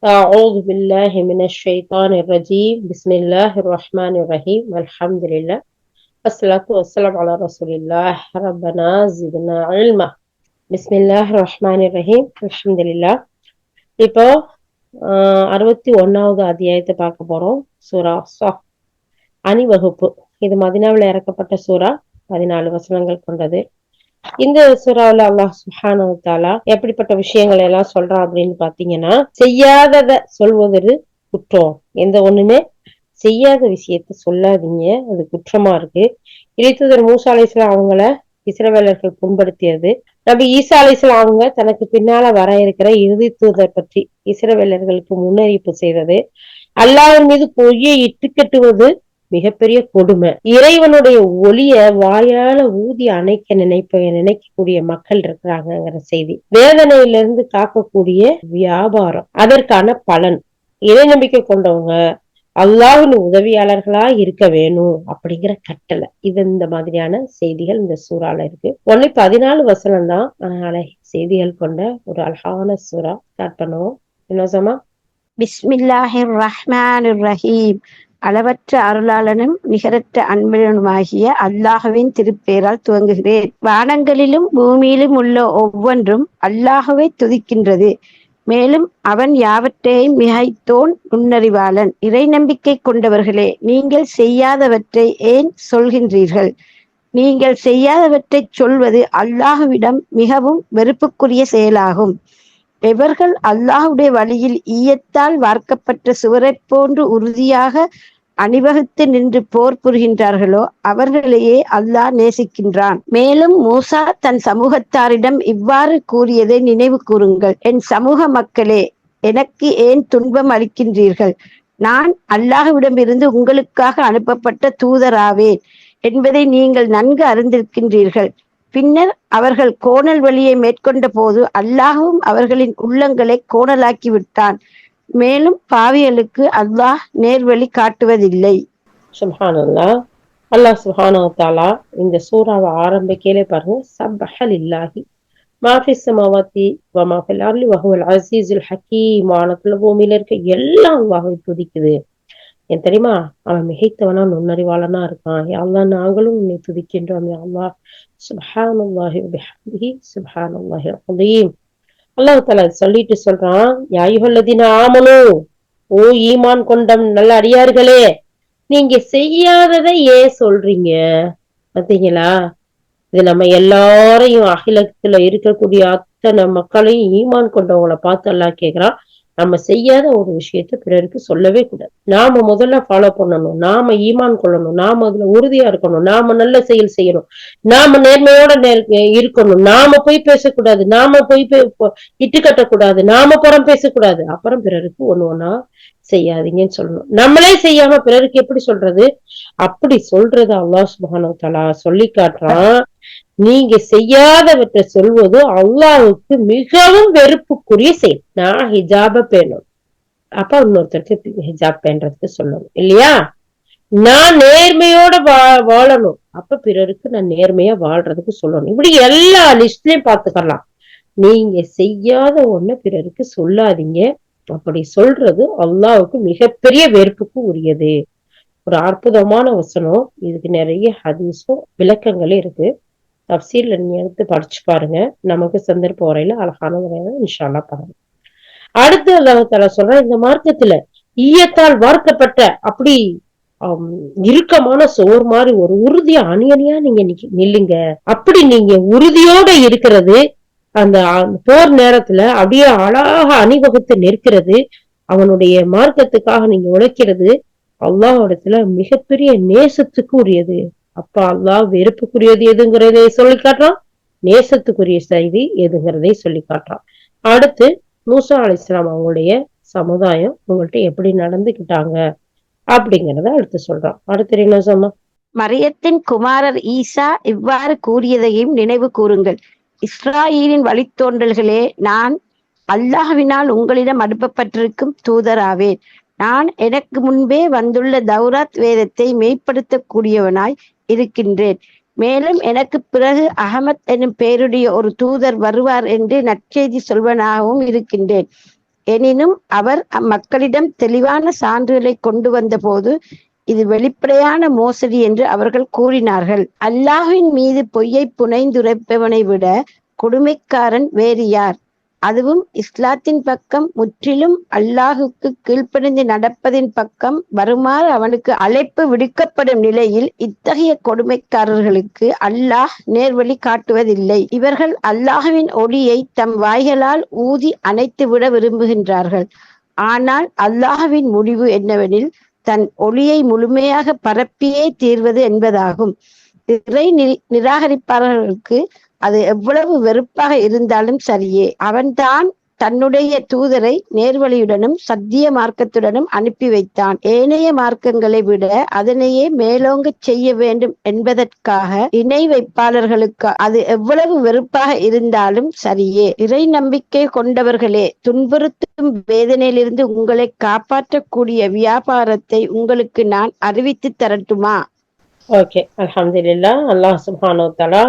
أعوذ بالله من الشيطان الرجيم بسم الله الرحمن الرحيم الحمد لله الصلاة والسلام على رسول الله ربنا زدنا علما بسم الله الرحمن الرحيم الحمد لله இப்போ ஆஹ் அறுபத்தி ஒன்னாவது அத்தியாயத்தை பார்க்க போறோம் சூரா சா அணிவகுப்பு இது மதினாவில் இறக்கப்பட்ட சூரா பதினாலு வசனங்கள் கொண்டது இந்த சுறாவில் அல்லாஹ் சுஹானு தாலா எப்படிப்பட்ட விஷயங்களை எல்லாம் சொல்றான் அப்படின்னு பாத்தீங்கன்னா செய்யாதத சொல்வது குற்றம். எந்த ஒண்ணுமே செய்யாத விஷயத்த சொல்லாதீங்க. அது குற்றமா இருக்கு. இறைத்துதர் மூசா அலிஸ்லாம் அவங்கள இஸ்ரவேலர்கள் புண்படுத்தியது. நபி ஈசா அலிஸ்லாம் அவங்க தனக்கு பின்னால வர இருக்கிற இறுதி தூதர் பற்றி இஸ்ரவேலர்களுக்கு முன்னறிவிப்பு செய்தது. அல்லாஹின் மீது பொய்யை இட்டுக்கட்டுவது மிகப்பெரிய கொடுமை. இறைவனுடைய ஒளிய வாயால ஊதி அணைக்க நினைப்ப நினைக்கக்கூடிய மக்கள் இருக்கிறாங்கங்கிற செய்தி. வேதனையிலிருந்து காக்கக்கூடிய வியாபாரம். அதற்கான பலன். இறை நம்பிக்கை கொண்டவங்க அல்லாவின் உதவியாளர்களா இருக்க வேணும் அப்படிங்கிற கட்டளை. இது இந்த மாதிரியான செய்திகள் இந்த சூறால இருக்கு. ஒன்லி பதினாலு வசனம் தான் அதனால செய்திகள் கொண்ட ஒரு அழகான சூறா ஸ்டார்ட் பண்ணுவோம். இன்னொசமா பிஸ்மில்லாஹிர் ரஹ்மான் ரஹீம். அளவற்ற அருளாளனும் நிகரற்ற அன்பனுமாகிய அல்லாஹுவின் திருப்பெயரால் துவங்குகிறேன். வானங்களிலும் பூமியிலும் உள்ள ஒவ்வொன்றும் அல்லாஹுவை துதிக்கின்றது. மேலும் அவன் யாவற்றையும் மிகைத்தோன் நுண்ணறிவாளன். இறை நம்பிக்கை கொண்டவர்களே நீங்கள் செய்யாதவற்றை ஏன் சொல்கின்றீர்கள்? நீங்கள் செய்யாதவற்றை சொல்வது அல்லாஹுவிடம் மிகவும் வெறுப்புக்குரிய செயலாகும். எவர்கள் அல்லாஹுடைய வழியில் ஈயத்தால் வார்க்கப்பட்ட சுவரைப் போன்று உறுதியாக அணிவகுத்து நின்று போர் புரிகின்றார்களோ அவர்களையே அல்லாஹ் நேசிக்கின்றான். மேலும் மூசா தன் சமூகத்தாரிடம் இவ்வாறு கூறியதை நினைவு கூறுங்கள். என் சமூக மக்களே எனக்கு ஏன் துன்பம் அளிக்கின்றீர்கள்? நான் அல்லாஹுவிடமிருந்து உங்களுக்காக அனுப்பப்பட்ட தூதராவேன் என்பதை நீங்கள் நன்கு அறிந்திருக்கின்றீர்கள். பின்னர் அவர்கள் கோணல் வழியை மேற்கொண்ட போது அல்லாஹும் அவர்களின் உள்ளங்களை கோணலாக்கி விட்டான் மேலும் பாவியலுக்கு அல்லாஹ் நேர்வழி காட்டுவதில்லை. சுப்ஹானல்லா. அல்லாஹ் சுஹானு தாலா இந்த சூறாவை ஆரம்பிக்கையிலே பாருங்க. சபஹல் இல்லாஹி மாஃபி சமாவாத்தி மாஃபில் அர்லி வஹுவல் அசீஸுல் ஹக்கீம். வானத்துல பூமியில இருக்க எல்லாம் அல்லாஹை துதிக்குது. என் தெரியுமா? அவன் மிகைத்தவனா நுண்ணறிவாளனா இருக்கான். அல்லா நாங்களும் உன்னை துதிக்கின்றோம் அல்லா சுபஹானுல்லாஹி பிஹம்திஹி சுபஹானுல்லாஹி அலீம். அல்லாஹால சொல்லிட்டு சொல்றான் யாயுஹல்லதீன ஆமனு ஓ ஈமான் கொண்டம் நல்ல அடியார்களே நீங்க செய்யாததை ஏன் சொல்றீங்க? பார்த்தீங்களா இது நம்ம எல்லாரையும் அகிலத்துல இருக்கக்கூடிய அத்தனை மக்களையும் ஈமான் கொண்டவங்களை பார்த்து எல்லாம் கேக்குறான். நம்ம செய்யாத ஒரு விஷயத்த பிறருக்கு சொல்லவே கூடாது. நாம முதல்ல ஃபாலோ பண்ணணும். நாம ஈமான் கொள்ளணும். நாம அதுல உறுதியா இருக்கணும். நாம நல்ல செயல் செய்யணும். நாம நேர்மையோட இருக்கணும். நாம போய் பேசக்கூடாது. நாம போய் இட்டு கட்டக்கூடாது. நாம புறம் பேசக்கூடாது. அப்புறம் பிறருக்கு ஒண்ணு ஒண்ணா செய்யாதீங்கன்னு சொல்லணும். நம்மளே செய்யாம பிறருக்கு எப்படி சொல்றது? அப்படி சொல்றது அல்லாஹ் சுபானோ தலா சொல்லி காட்டுறான். நீங்க செய்யாதவற்றை சொல்வது அல்லாவுக்கு மிகவும் வெறுப்புக்குரிய செயல். நான் ஹிஜாப பேணும் அப்ப இன்னொருத்தருக்கு ஹிஜாப் பேன்றதுக்கு சொல்லணும். இல்லையா? நான் நேர்மையோட வா வாழணும். அப்ப பிறருக்கு நான் நேர்மையா வாழ்றதுக்கு சொல்லணும். இப்படி எல்லா லிஸ்ட்லயும் பாத்துக்கலாம். நீங்க செய்யாத ஒண்ணு பிறருக்கு சொல்லாதீங்க. அப்படி சொல்றது அல்லாவுக்கு மிகப்பெரிய வெறுப்புக்கு உரியது. ஒரு அற்புதமான வசனம். இதுக்கு நிறைய ஹதீஸும் விளக்கங்களும் இருக்கு. தப்சீர்ல நீங்க எடுத்து படிச்சு பாருங்க. நமக்கு சந்தர்ப்ப வரையில அழகான முறையில இன்ஷால்லா பாருங்க அடுத்து அல்லாஹால சொல்ற இந்த மார்க்கத்துல ஈயத்தால் வார்க்கப்பட்ட அப்படி இறுக்கமான சோர் மாதிரி ஒரு உறுதியா அணியணியா நீங்க நில்லுங்க. அப்படி நீங்க உறுதியோட இருக்கிறது அந்த போர் நேரத்துல அப்படியே அழகாக அணிவகுத்து நிற்கிறது அவனுடைய மார்க்கத்துக்காக நீங்க உழைக்கிறது அல்லாஹிடத்துல மிகப்பெரிய நேசத்துக்கு உரியது. அப்பா அல்லாஹ் வெறுப்புக்குரியது எதுங்கிறதை சொல்லி காட்டுறான். நேசத்துக்குரிய செய்தி எதுங்கிறதை சொல்லி காட்டுறான். அடுத்து மூசா அலி இஸ்லாம் அவங்களுடைய சமுதாயம் உங்கள்கிட்ட எப்படி நடந்துகிட்டாங்க அப்படிங்கறத அடுத்து சொல்றான். அடுத்து என்ன சொன்னா? மரியத்தின் குமாரர் ஈசா இவ்வாறு கூறியதையும் நினைவு கூறுங்கள். இஸ்ராயலின் வழித்தோன்றல்களே நான் அல்லாஹ்வினால் உங்களிடம் அனுப்பப்பட்டிருக்கும் தூதராவேன். நான் எனக்கு முன்பே வந்துள்ள தௌராத் வேதத்தை மேம்படுத்தக்கூடியவனாய் இருக்கின்றேன். மேலும் எனக்கு பிறகு அகமத் எனும் பெயருடைய ஒரு தூதர் வருவார் என்று நற்செய்தி சொல்வனாகவும் இருக்கின்றேன். எனினும் அவர் அம்மக்களிடம் தெளிவான சான்றுகளை கொண்டு வந்தபோது இது வெளிப்படையான மோசடி என்று அவர்கள் கூறினார்கள். அல்லாஹின் மீது பொய்யை புனைந்துரைப்பவனை விட கொடுமைக்காரன் வேறு யார்? அதுவும் இஸ்லாத்தின் பக்கம் முற்றிலும் அல்லாஹுக்கு கீழ்ப்படிந்து நடப்பதின் பக்கம் வருமாறு அவனுக்கு அழைப்பு விடுக்கப்படும் நிலையில் இத்தகைய கொடுமைக்காரர்களுக்கு அல்லாஹ் நேர்வழி காட்டுவதில்லை. இவர்கள் அல்லாஹுவின் ஒளியை தம் வாய்களால் ஊதி அணைத்து விட விரும்புகின்றார்கள். ஆனால் அல்லாஹுவின் முடிவு என்னவெனில் தன் ஒளியை முழுமையாக பரப்பியே தீர்வது என்பதாகும். இறை நிராகரிப்பாளர்களுக்கு அது எவ்வளவு வெறுப்பாக இருந்தாலும் சரியே. அவன்தான் தன்னுடைய தூதரை நேர்வழியுடனும் சத்திய மார்க்கத்துடனும் அனுப்பி வைத்தான். ஏனைய மார்க்கங்களை விட அதனையே மேலோங்க செய்ய வேண்டும் என்பதற்காக இணை வைப்பாளர்களுக்கு அது எவ்வளவு வெறுப்பாக இருந்தாலும் சரியே. இறை நம்பிக்கை கொண்டவர்களே துன்புறுத்தும் வேதனையிலிருந்து உங்களை காப்பாற்றக்கூடிய வியாபாரத்தை உங்களுக்கு நான் அறிவித்து தரட்டுமா? ஓகே அலமதுல்லா அல்லாஹ் சுப்ஹானு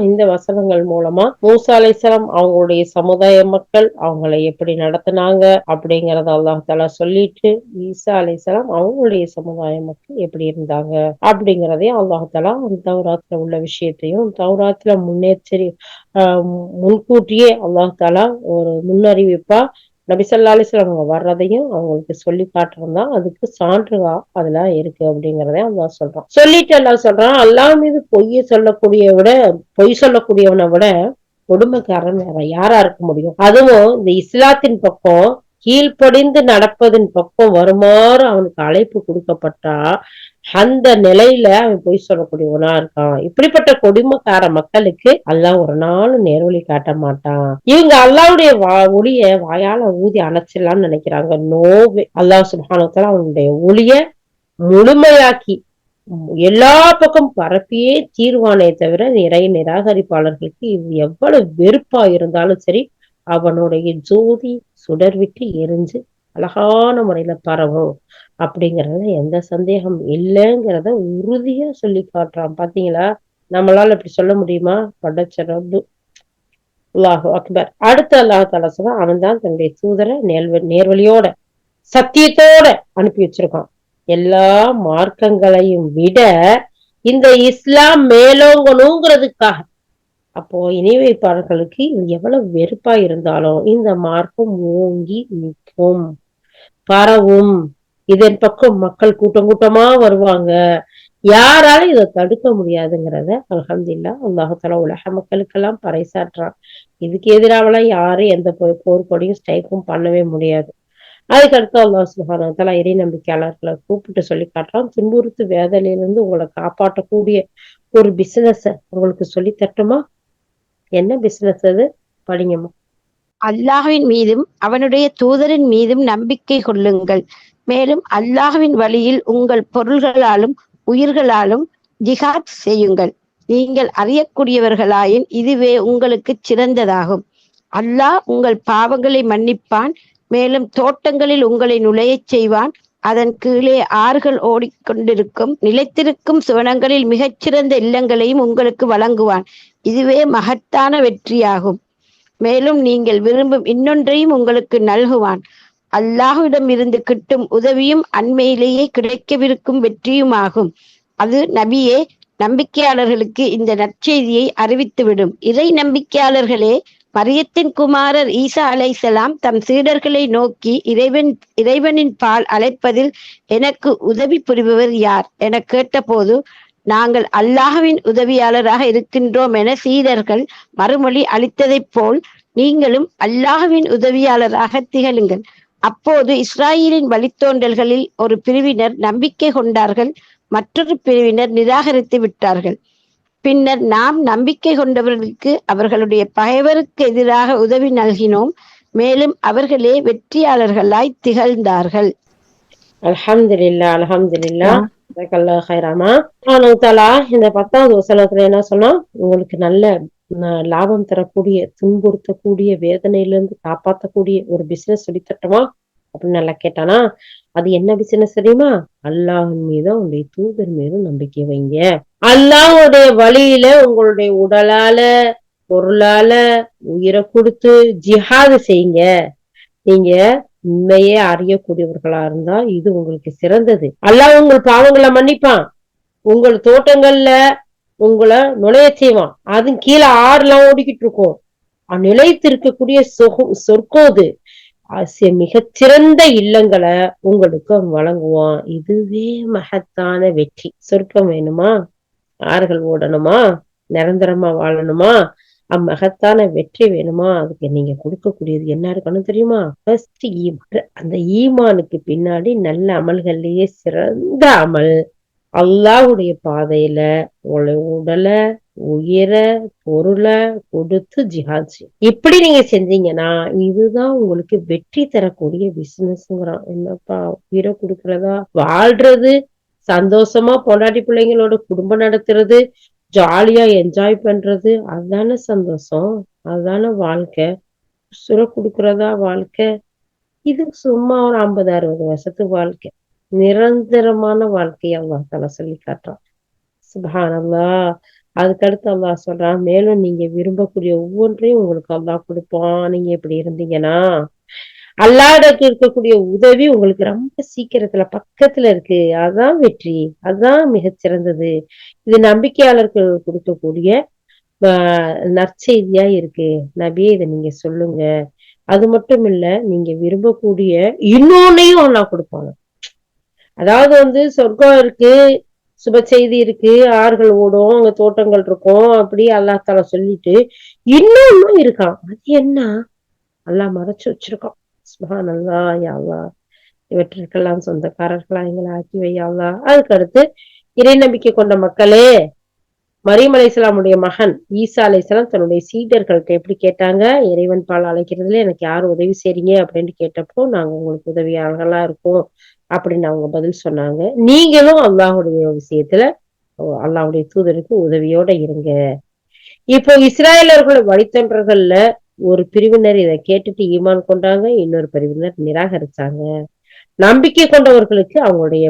இந்த வசனங்கள் மூலமா மூசா அலைசலம் அவங்களுடைய சமுதாய மக்கள் அவங்களை எப்படி நடத்தினாங்க அப்படிங்கறத அல்லாஹ் தஆலா சொல்லிட்டு ஈசா அலைசலம் அவங்களுடைய சமுதாய மக்கள் எப்படி இருந்தாங்க அப்படிங்கிறதையும் அல்லாஹ் தஆலா அந்த தௌராத்துல உள்ள விஷயத்தையும் தௌராத்துல முன்னெச்சரி ஆஹ் முன்கூட்டியே அல்லாஹ் தலா ஒரு முன்னறிவிப்பா நபிசல்லா அலிஸ்லாம் அவங்க வர்றதையும் அவங்களுக்கு சொல்லி காட்டுறதா அதுக்கு சான்றுகா அதெல்லாம் இருக்கு அப்படிங்கறத அதான் சொல்றான். சொல்லிட்டு அல்லாஹ் சொல்றான் அல்லா மீது பொய்ய சொல்லக்கூடிய விட பொய் சொல்லக்கூடியவனை விட கொடுமைக்காரன் வேற யாரா இருக்க முடியும்? அதுவும் இந்த இஸ்லாத்தின் பக்கம் கீழ்ப்படிந்து நடப்பதின் பக்கம் வருமாறு அவனுக்கு அழைப்பு கொடுக்கப்பட்டா அந்த நிலையில அவன் பொய் சொல்லக்கூடியவனா இருக்கான். இப்படிப்பட்ட கொடுமைக்கார மக்களுக்கு அல்லாஹ் ஒரு நாளும் நேர்வழி காட்ட மாட்டான். இவங்க அல்லாவுடைய வா ஒளிய வாயால ஊதி அணைச்சிடலாம்னு நினைக்கிறாங்க. நோவே. அல்லாஹ் சுபானத்தால அவனுடைய ஒளிய முழுமையாக்கி எல்லா பக்கம் பரப்பியே தீர்வானே தவிர நிறைய நிராகரிப்பாளர்களுக்கு இது எவ்வளவு வெறுப்பா இருந்தாலும் சரி அவனுடைய ஜோதி சுடர் விட்டு எரிஞ்சு அழகான முறையில பரவும். அப்படிங்கிறதுல எந்த சந்தேகம் இல்லைங்கிறத உறுதியா சொல்லி காட்டுறான். பாத்தீங்களா? நம்மளால இப்படி சொல்ல முடியுமா? படைச்ச ரப்பு. அல்லாஹு அக்பர். அடுத்த அல்லாஹ் தாலா சொல்ல அவன் தான் தன்னுடைய தூதரை நேர்வ நேர்வழியோட சத்தியத்தோட அனுப்பி வச்சிருக்கான். எல்லா மார்க்கங்களையும் விட இந்த இஸ்லாம் மேலோங்கணுங்கிறதுக்காக. அப்போ இணை வைப்பாளர்களுக்கு எவ்வளவு வெறுப்பா இருந்தாலும் இந்த மார்க்கம் ஓங்கி நிற்கும் பரவும். இதன் பக்கம் மக்கள் கூட்டம் கூட்டமா வருவாங்க. யாராலும் இதை தடுக்க முடியாதுங்கிறத அலமதுல்லா அல்லாஹால உலக மக்களுக்கெல்லாம் பறைசாற்றான் இதுக்கு எதிராகலாம் யாரும் எந்த போர்க்கொடியும் ஸ்டைக்கும் பண்ணவே முடியாது. அதுக்கடுத்து அல்லாஹ் சுஹானத்தால இறை நம்பிக்கையாளர்களை கூப்பிட்டு சொல்லி காட்டுறான். துன்புறுத்து வேதனையிலிருந்து உங்களை காப்பாற்றக்கூடிய ஒரு பிசினஸ் உங்களுக்கு சொல்லி தட்டுமா என்ன பிசினஸ் அது? படிங்கம்மா அல்லாஹின் மீதும் அவனுடைய தூதரின் மீதும் நம்பிக்கை கொள்ளுங்கள். மேலும் அல்லாஹ்வின் வழியில் உங்கள் பொருள்களாலும் உயிர்களாலும் ஜிஹாத் செய்யுங்கள். நீங்கள் அறியக்கூடியவர்களாயின் இதுவே உங்களுக்கு சிறந்ததாகும். அல்லாஹ் உங்கள் பாவங்களை மன்னிப்பான் மேலும் தோட்டங்களில் உங்களை நுழையச் செய்வான். அதன் கீழே ஆறுகள் ஓடிக்கொண்டிருக்கும் நிலைத்திருக்கும் சுவனங்களில் மிகச்சிறந்த இல்லங்களையும் உங்களுக்கு வழங்குவான். இதுவே மகத்தான வெற்றியாகும். மேலும் நீங்கள் விரும்பும் இன்னொன்றையும் உங்களுக்கு நல்குவான். அல்லாஹுவிடம் இருந்து கிட்டும் உதவியும் அண்மையிலேயே கிடைக்கவிருக்கும் வெற்றியுமாகும். அது நபியே நம்பிக்கையாளர்களுக்கு இந்த நற்செய்தியை அறிவித்துவிடும். இறை நம்பிக்கையாளர்களே மரியத்தின் குமாரர் ஈசா அலைசலாம் தம் சீடர்களை நோக்கி இறைவன் இறைவனின் பால் அழைப்பதில் எனக்கு உதவி புரிபவர் யார்? என கேட்டபோது நாங்கள் அல்லாஹுவின் உதவியாளராக இருக்கின்றோம் என சீடர்கள் மறுமொழி அளித்ததைப் போல் நீங்களும் அல்லாஹுவின் உதவியாளராக திகழுங்கள். அப்போது இஸ்ராயலின் வழித்தோன்றல்களில் ஒரு பிரிவினர் நம்பிக்கை கொண்டார்கள் மற்றொரு பிரிவினர் நிராகரித்து விட்டார்கள். பின்னர் நாம் நம்பிக்கை கொண்டவர்களுக்கு அவர்களுடைய பகைவருக்கு எதிராக உதவி நல்கினோம் மேலும் அவர்களே வெற்றியாளர்களாய் திகழ்ந்தார்கள். அல்ஹம்துலில்லா ஜஸாக்கல்லாஹ் ஹைராமா இந்த பத்தாவது வசனத்துல என்ன சொன்னா உங்களுக்கு நல்ல லாபம் தரக்கூடிய துன்புறுத்தக்கூடிய வேதனையிலிருந்து காப்பாத்தக்கூடிய ஒரு பிசினஸ் சொல்லித்தட்டுமா அப்படின்னு நல்லா கேட்டானா அது என்ன பிசினஸ் தெரியுமா? அல்லாஹின் மீதும் உங்களுடைய தூதர் மீதும் நம்பிக்கை வைங்க. அல்லாஹுடைய வழியில உங்களுடைய உடலால பொருளால உயிரை கொடுத்து ஜிஹாது செய்யுங்க. நீங்க உண்மையே அறியக்கூடியவர்களா இருந்தா இது உங்களுக்கு சிறந்தது. அல்லாஹ் உங்கள் பாவங்களை மன்னிப்பான். உங்கள் தோட்டங்கள்ல உங்களை நுழைய செய்வான். அது கீழே ஆறுலாம் ஓடிக்கிட்டு இருக்கும். நிலைத்து இருக்கக்கூடிய சொகு- சொர்க்கம் ஆசிய மிகச்சிறந்த இல்லங்களை உங்களுக்கு வழங்குவான். இதுவே மகத்தான வெற்றி. சொர்க்கம் வேணுமா? ஆறுகள் ஓடணுமா? நிரந்தரமா வாழணுமா? அம்மகத்தான வெற்றி வேணுமா? அதுக்கு நீங்க கொடுக்கக்கூடியது என்ன இருக்கணும் தெரியுமா? ஃபர்ஸ்ட் ஈமான். அந்த ஈமானுக்கு பின்னாடி நல்ல அமல்கள்லயே சிறந்த அமல். அல்லாஹுடைய பாதையில உடலை உயிர பொருளை கொடுத்து ஜிஹாத் செய்யும். இப்படி நீங்க செஞ்சீங்கன்னா இதுதான் உங்களுக்கு வெற்றி தரக்கூடிய பிசினஸ்ங்கிறான் என்னப்பா உயிரை கொடுக்கறதா? வாழ்றது சந்தோஷமா பொண்டாட்டி பிள்ளைங்களோட குடும்பம் நடத்துறது ஜாலியா என்ஜாய் பண்றது அதுதானே சந்தோஷம் அதுதானே வாழ்க்கை. சுர கொடுக்கறதா வாழ்க்கை? இது சும்மா ஒரு ஐம்பது அறுபது வருஷத்து வாழ்க்கை. நிரந்தரமான வாழ்க்கையை அல்லாஹ் தலா சொல்லி காட்டுறான். சுபஹானல்லா. அதுக்கடுத்து அல்லாஹ் சொல்றான் மேலும் நீங்க விரும்பக்கூடிய ஒவ்வொன்றையும் உங்களுக்கு அல்லாஹ் கொடுப்பான். நீங்க இப்படி இருந்தீங்கன்னா அல்லாடக்கு இருக்கக்கூடிய உதவி உங்களுக்கு ரொம்ப சீக்கிரத்துல பக்கத்துல இருக்கு. அதான் வெற்றி அதான் மிகச்சிறந்தது. இது நம்பிக்கையாளர்கள் கொடுக்கக்கூடிய ஆஹ், நற்செய்தியா இருக்கு. நபியே இதை நீங்க சொல்லுங்க. அது மட்டும் இல்ல நீங்க விரும்பக்கூடிய இன்னொன்னையும் அல்லாஹ் கொடுப்பாங்க. அதாவது வந்து சொர்க்கம் இருக்கு சுப செய்தி இருக்கு ஆறுகள் ஓடும் அங்க தோட்டங்கள் இருக்கும் அப்படி அல்லாஹ் தாலா சொல்லிட்டு இன்னொன்னும் இருக்கான். அது என்ன? அல்லாஹ் மறைச்சு வச்சிருக்கான். சுபஹான் அல்லா யாவா இவற்றிற்கெல்லாம் சொந்தக்காரர்களா எங்களை ஆக்கி வையாவா அதுக்கு அடுத்து இறை நம்பிக்கை கொண்ட மக்களே மரியம் அலைசலாமுடைய மகன் ஈசா அலைசலாம் தன்னுடைய சீடர்கள்ட்ட எப்படி கேட்டாங்க? இறைவன் பால் அழைக்கிறதுல எனக்கு யார் உதவி செய்றீங்க? அப்படின்னு கேட்டப்போ நாங்க உங்களுக்கு உதவியாளர்களா இருக்கோம் அப்படின்னு அவங்க பதில் சொன்னாங்க. நீங்களும் அல்லாஹுடைய விஷயத்துல அல்லாஹுடைய தூதருக்கு உதவியோட இருங்க. இப்போ இஸ்ராயலர்கள் வழித்தொன்றர்கள்ல ஒரு பிரிவினர் இதை கேட்டுட்டு ஈமான் கொண்டாங்க இன்னொரு பிரிவினர் நிராகரிச்சாங்க. நம்பிக்கை கொண்டவர்களுக்கு அவங்களுடைய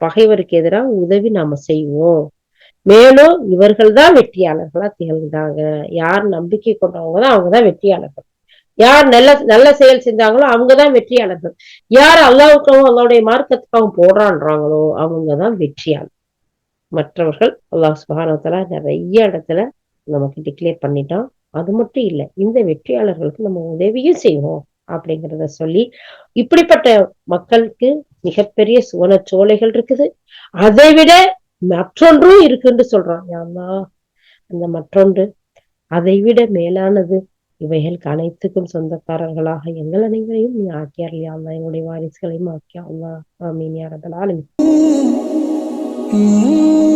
பகைவருக்கு எதிராக உதவி நாம செய்வோம். மேலும் இவர்கள் தான் வெற்றியாளர்களா திகழ்ந்தாங்க. யார் நம்பிக்கை கொண்டவங்க தான் அவங்க தான் வெற்றியாளர்கள். யார் நல்ல நல்ல செயல் செஞ்சாங்களோ அவங்க தான் வெற்றியாளர்கள். யார் அல்லாவுக்காகவும் அல்லாவுடைய மார்க்கத்துக்காகவும் போடுறான்றாங்களோ அவங்க தான் வெற்றியாளர். மற்றவர்கள் அல்லாஹ் சுபானத்தலா நிறைய இடத்துல நமக்கு டிக்ளேர் பண்ணிட்டோம் அது மட்டும் இல்லை இந்த வெற்றியாளர்களுக்கு நம்ம உதவியும் செய்வோம் அப்படிங்கிறத சொல்லி இப்படிப்பட்ட மக்களுக்கு மிகப்பெரிய சுவனச்சோலைகள் இருக்குது. அதை விட மற்றொன்றும் இருக்குன்னு சொல்றான். யா அந்த மற்றொன்று அதை விட மேலானது இவைகளுக்கு அனைத்துக்கும் சொந்தக்காரர்களாக எங்கள் அனைவரையும் நீ ஆக்கியார் யா எங்களுடைய வாரிசுகளையும் ஆக்கியா அல்லா ஆமீன். யா hmm.